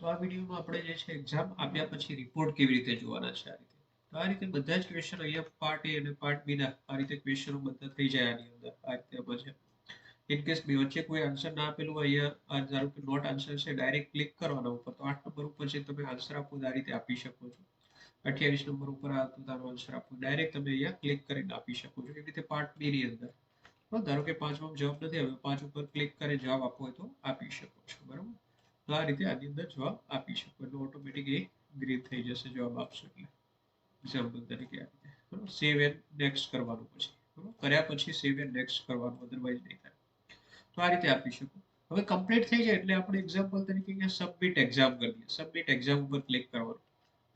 તો આ વિડીયોમાં આપણે જે છે એક્ઝામ આપ્યા પછી રિપોર્ટ કેવી રીતે જોવાના છે આ રીતે. તો આ રીતે બધા જ ક્વેશ્ચન અહીંયા પાર્ટ એ અને પાર્ટ બી ના આ રીતે ક્વેશ્ચનો બધા થઈ જાય આની અંદર, આ રીતે આમાં છે. ઇન કેસ બે વચ્ચે કોઈ આન્સર ના આપેલું હોય, અહીંયા ધારો કે નોટ આન્સર છે ડાયરેક્ટ ક્લિક કરવાના ઉપર, તો આઠ નંબર ઉપર છે તમે આન્સર આપો આ રીતે આપી શકો છો. અઠ્યાવીસ નંબર ઉપર આ તમારો આન્સર આપો ડાયરેક્ટ તમે અહીંયા ક્લિક કરીને આપી શકો છો, એવી રીતે પાર્ટ બી ની અંદર. ધારો કે પાંચમાં જવાબ નથી હવે પાંચ ઉપર ક્લિક કરી જવાબ આપવો હોય તો આપી શકો છો, બરાબર? તો આ રીતે આની અંદર જવાબ આપી શકો. એટલે ઓટોમેટિક એ ગ્રીન થઈ જશે જવાબ આપશો એટલે. એક્ઝામ્પલ તરીકે આ રીતે. બરાબર? સેવ એન્ડ નેક્સ્ટ કરવાનું પછી. બરાબર? કર્યા પછી સેવ એન્ડ નેક્સ્ટ કરવાનું અધરવાઇઝ નહીં થાય. તો આ રીતે આપી શકો. હવે કમ્પ્લીટ થઈ જાય એટલે આપણે એક્ઝામ્પલ તરીકે અહીંયા સબમિટ એક્ઝામ કરી દઈએ સબમિટ એક્ઝામ ઉપર ક્લિક કરવાનું.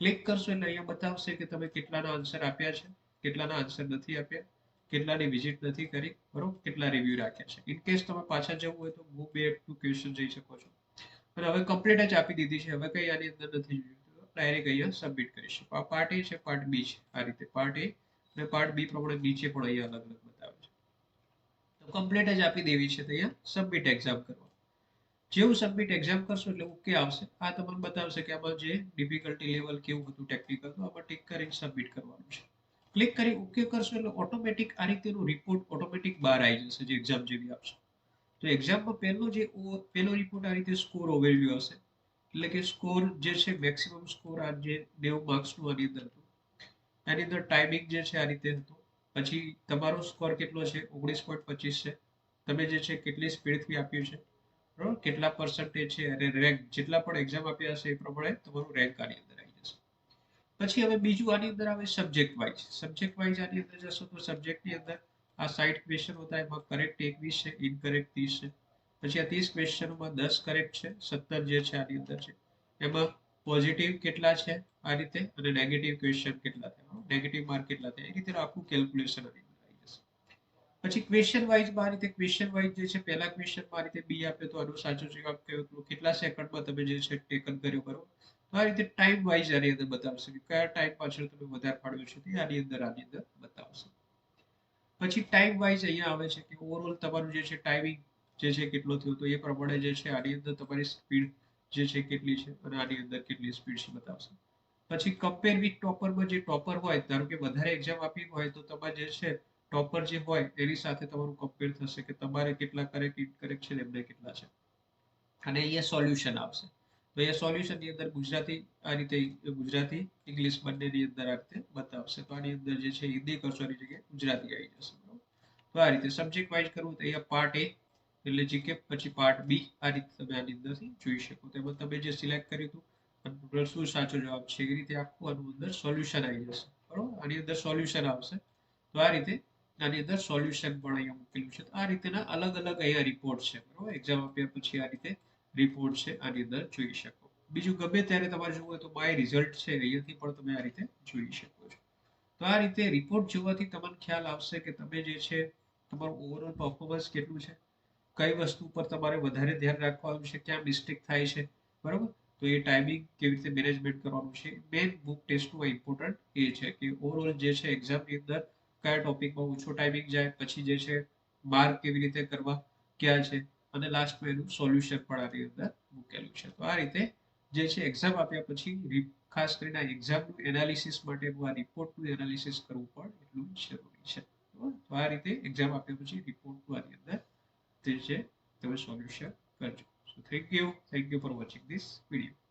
ક્લિક કરશો એટલે અહીંયા બતાવશે કે તમે કેટલાના આન્સર આપ્યા છે, કેટલાના આન્સર નથી આપ્યા, કેટલાની વિઝિટ નથી કરી, બરોબર? કેટલા રિવ્યુ રાખ્યા છે. ઇન કેસ તમે પાછા જવું હોય તો ગો બેક ટુ ક્વેશ્ચન જઈ શકો છો. અને હવે કમ્પ્લીટ જ આપી દીધી છે. હવે કઈ આની અંદર નથી જોયું. ડાયરેક્ટ અહીંયા સબમિટ કરી શકો આ પાર્ટ એ છે પાર્ટ બી છે. આ રીતે પાર્ટ એ અને પાર્ટ બી પ્રમાણે નીચે પણ અહીંયા અલગ અલગ બતાવે છે. તો કમ્પ્લીટ જ આપી દેવી છે અહીંયા સબમિટ એક્ઝામ કરવા. જેવું સબમિટ એક્ઝામ કરશો એટલે ઓકે આવશે. આ તમને બતાવશે કે આમાં જે ડિફિકલ્ટી લેવલ કેવું હતું ટેકનિકલ તો આમાં ટિક કરીને સબમિટ કરવાનું છે. ક્લિક કરી ઓકે કરશો એટલે ઓટોમેટિક આ રીતેનો રિપોર્ટ ઓટોમેટિક બહાર આવી જશે, જે એક્ઝામ જેવી આપશે તો એક્ઝામમાં પહેલો જે પહેલો રિપોર્ટ આ રીતે સ્કોર ઓવરવ્યુ હશે. એટલે કે સ્કોર જે છે મેક્સિમમ સ્કોર આ જે નેવું માર્ક્સનું આની અંદર હતું. એની અંદર ટાઈમિંગ જે છે, આ રીતે હતો. પછી તમારો સ્કોર કેટલો છે? ઓગણીસ પોઈન્ટ પચીસ છે. તમે જે છે, કેટલી સ્પીડથી આપ્યું છે? બરાબર? કેટલા પર્સન્ટેજ છે? અને રેન્ક જેટલા પણ એક્ઝામ આપ્યા હશે, એ પ્રમાણે તમારું રેન્ક આની અંદર આવી જશે. પછી હવે બીજું આની અંદર આવે સબ્જેક્ટ વાઇઝ સબ્જેક્ટ વાઇઝ આની અંદર જશો તો સબ્જેક્ટની અંદર આ સાઈઠ ક્વેશ્ચન હતા એમાં કરેક્ટ એકવીસ છે ઇનકરેક્ટ ત્રીસ છે. પછી આ ત્રીસ ક્વેશ્ચનોમાં દસ કરેક્ટ છે, સત્તર જે છે આની અંદર છે. એમાં પોઝિટિવ કેટલા છે આ રીતે અને નેગેટિવ ક્વેશ્ચન કેટલા થયા નેગેટિવ માર્ક કેટલા થયા એ રીતે આખું કેલ્ક્યુલેશન આવી જશે પછી ક્વેશ્ચન વાઇઝ આ રીતે ક્વેશ્ચન વાઇઝ જે છે, પહેલા ક્વેશ્ચનમાં આ રીતે બી આપ્યો તો આનો સાચો જવાબ કયો? હતો કેટલા સેકન્ડમાં તમે જે છે ટેકન કર્યો કરો તો આ રીતે ટાઈમ વાઇઝ આની અંદર બતાવશે કયા ટાઈમ પાછળ તમે વધારે ફાળવ્યો છે તે આની અંદર આની અંદર બતાવશે. પછી ટાઈમ વાઇઝ અહીંયા આવે છે કે ઓવરઓલ તમારું જે છે ટાઈમિંગ જે છે કેટલો થયો તો એ પ્રમાણે જે છે આની અંદર તમારી સ્પીડ જે છે કેટલી છે અને આની અંદર કેટલી સ્પીડ છે બતાવશે. પછી કમ્પેર વિથ ટોપરમાં જે ટોપર હોય, ધારો કે વધારે એક્ઝામ આપી હોય તો તમારે જે છે ટોપર જે હોય એની સાથે તમારું કમ્પેર થશે કે તમારે કેટલા કરેક્ટ ઇનકરેક્ટ છે એમને કેટલા છે. અને અહીંયા સોલ્યુશન આવશે તો અહીંયા સોલ્યુશનની અંદર ગુજરાતી, આ રીતે ગુજરાતી ઇંગ્લિશ બંનેની અંદર આ રીતે બતાવશે. તો આની અંદર જે છે, હિન્દી કરશોની જગ્યાએ ગુજરાતી આવી જશે તો આ રીતે સબ્જેક્ટ વાઇઝ કરવું તો અહીંયા પાર્ટ એ એટલે જીકે પછી પાર્ટ બી આ રીતે તમે આની અંદરથી જોઈ શકો. તેમાં તમે જે સિલેક્ટ કર્યું હતું શું સાચો જવાબ છે, એ રીતે આખું આનું અંદર સોલ્યુશન આવી જશે, બરોબર? આની અંદર સોલ્યુશન આવશે. તો આ રીતે આની અંદર સોલ્યુશન પણ અહીંયા મૂકેલું છે. આ રીતેના અલગ અલગ અહીંયા રિપોર્ટ છે, બરોબર? એક્ઝામ આપ્યા પછી આ રીતે રિપોર્ટ છે આની અંદર જોઈ શકો. બીજું ગમે ત્યારે તમારે જોવું હોય તો માય રિઝલ્ટ છે અહીંયાથી પણ તમે આ રીતે જોઈ શકો છો. તો આ રીતે રિપોર્ટ જોવાથી તમને ખ્યાલ આવશે કે તમે જે છે, તમારું ઓવરઓલ પરફોર્મન્સ કેટલું છે, કઈ વસ્તુ પર તમારે વધારે ધ્યાન રાખવાનું છે, ક્યાં મિસ્ટેક થાય છે, બરાબર? તો એ ટાઈમિંગ કેવી રીતે મેનેજમેન્ટ કરવાનું છે મેઇન બુક ટેસ્ટનું ઇમ્પોર્ટન્ટ એ છે કે ઓવરઓલ જે છે એક્ઝામની અંદર કયા ટોપિકમાં ઓછો ટાઈમિંગ જાય, પછી જે છે માર્ક કેવી રીતે કરવા, ક્યાં છે અને લાસ્ટમાં એનું સોલ્યુશન પણ આની અંદર મૂકેલું છે. તો આ રીતે જે છે એક્ઝામ આપ્યા પછી ખાસ કરીને આ એક્ઝામનું એનાલિસિસ માટેનું આ રિપોર્ટનું એનાલિસિસ કરવું પણ એટલું જરૂરી છે. તો આ રીતે એક્ઝામ આપ્યા પછી રિપોર્ટનું આની અંદર તે છે તમે સોલ્યુશન કરજો. So thank you thank you for watching this video